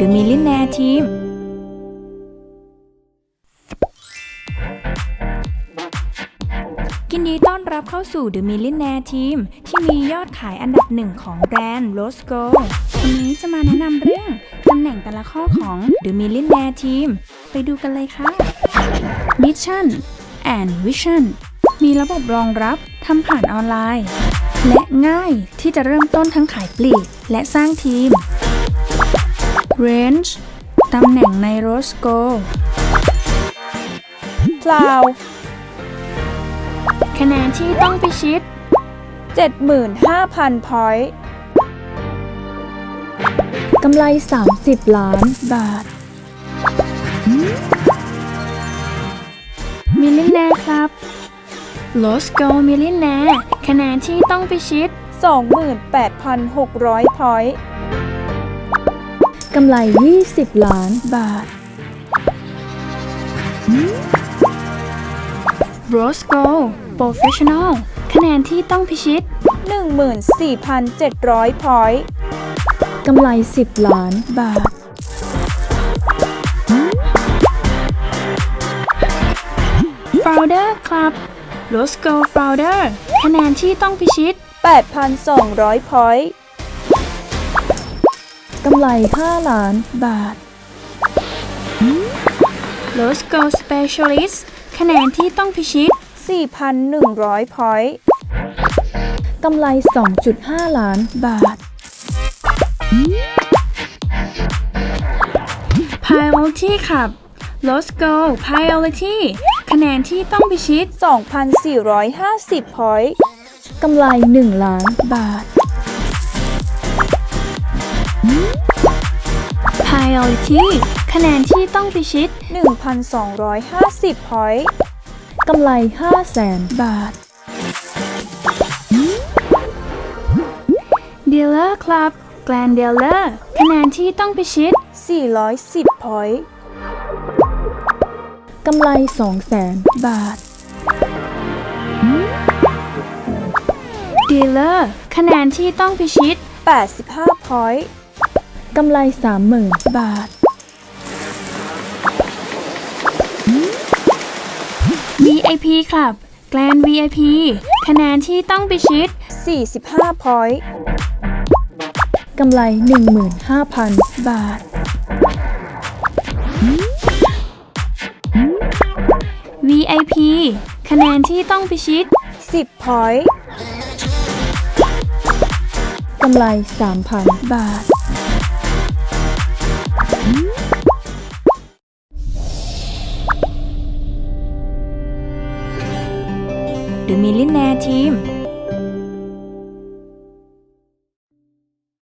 The Millionaire Team ยินดีต้อนรับเข้าสู่ The Millionaire Team ที่มียอดขายอันดับหนึ่งของแบรนด์ Rosco วันนี้จะมาแนะนำเรื่องตำแหน่งแต่ละข้อของ The Millionaire Team ไปดูกันเลยค่ะ Mission and Vision มีระบบรองรับทำผ่านออนไลน์ และง่ายที่จะเริ่มต้นทั้งขายปลีก และสร้างทีม Range ตำแหน่งใน Rosco เปล่าคะแนนที่ต้องพิชิต 75,000พอยต์กำไร 30 ล้านบาท มิลลิแนร์ครับ Rosco มิลลิแนร์คะแนนที่ต้องพิชิต 28,600พอยต์ กำไร 20 ล้านบาท Rosco Professional คะแนนที่ต้องพิชิต 14,700 พอยต์กำไร 10 ล้านบาท Founder Club Rosco Founder คะแนนที่ต้องพิชิต 8,200 พอยต์ กำไร 5 ล้านบาท Rosco Specialist คะแนนที่ต้องพิชิต 4,100พอยต์กำไร 2.5 ล้านบาท Priority ครับ Rosco Priority คะแนนที่ต้องพิชิต 2,450พอยต์กำไร 1 ล้านบาท Priority คะแนนที่ต้องพิชิต 1,250พอยต์กำไร5แสนบาท Dealer Club Grand Dealer คะแนนที่ต้องพิชิต 410พอยต์กำไร2แสนบาท Dealer คะแนนที่ต้องพิชิต 85พอยต์ กำไร30,000บาท VIP ครับ Grand VIP คะแนนที่ต้องพิชิต45 พอยต์กำไร 15,000 บาท VIP คะแนนที่ต้องพิชิต10 พอยต์กำไร 3,000 บาท The Millionaire Team